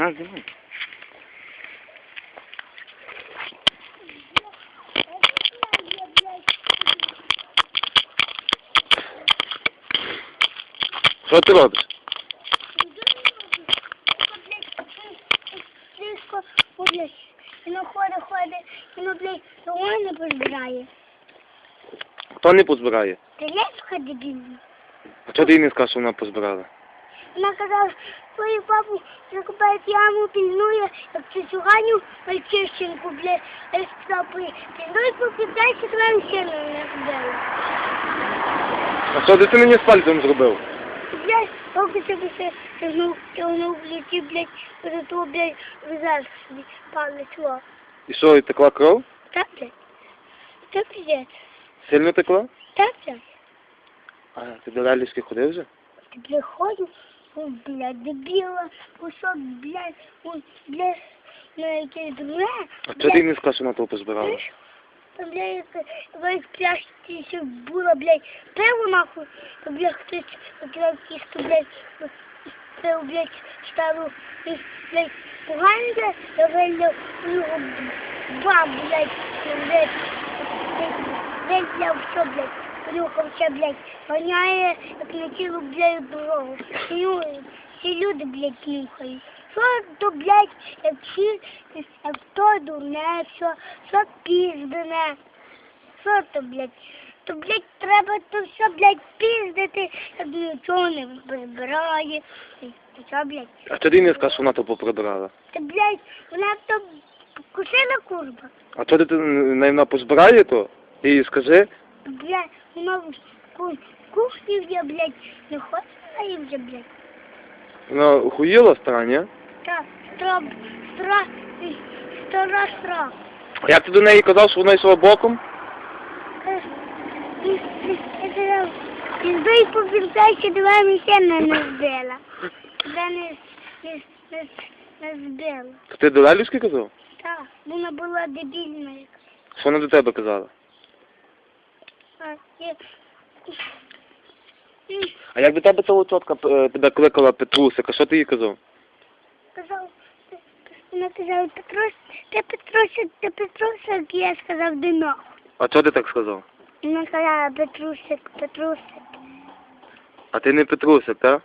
На, знімай. Що ти робиш? Близько, блядь, воно ходить, ходить, воно, блядь, воно не позбирає. Хто не позбирає? Та я сходи А чого ти не сказав, що вона позбирала? Вона казала, свою папу закупає яму, пільнує, як цю сюганю, мальчишчинку, блядь, а я сказав, пільнуй, поки дайте к нам ще не збили. А що де ти мені з пальцем зробив? Блядь, поки тебе ще тягнув, тягнув, блядь, блядь, перед того, блядь, визаж собі палець, во. І що, і текла кров? Так, блядь? Так, блядь? Сильно текла? Так, блядь? А ти до ляльськи ходив вже? Ты приходишь, ой, блядь, дебила, кусок, блядь, ой, блядь, на якесь дурне. А чого ти не сказав, що вона того позбирала? Блядь, якась пляшці ще було, блядь, пиво нахуй, то, блядь, хтось, блядь, кісту, блядь, пиво, блядь, стару, блядь, поганка, я вилив його бам, блядь, блядь, блядь, блядь, все, блядь, Плюхався, блядь, воняє, як на цілу, блядь, дорогу. І ну, всі люди, блядь, нюхають. Що то, блядь, як всі, як то дурне, що, що піздене. Що то, блядь? То, блядь, треба то все, блядь, піздити, як нічого не прибирає. То що, блядь? А ти не сказав, що вона того поприбирала? Та, блядь, вона то кусила курба. А чого ти вона позбирає то? Їй скажи. Блядь, вона в ку- кухні вже, блядь, не ходила і вже, блядь. Вона охуїла стара, ні? Так, стра, стра, стара стра. А як ти до неї казав, що вона йшла боком? Е, Я сказав, повертайся, давай ми не збила. Тебе не, не, не, не збила. Ти до ляльськи казав? Так, вона була дебільна. Що вона до тебе казала? А, як до тебе того тітка е, тебе кликала Петрусика, що ти їй казав? Казав, вона казала, Петрус, ти Петрусик, ти Петрусик, я сказав, де нахуй. А чого ти так сказав? Вона казала, Петрусик, Петрусик. А ти не Петрусик, так?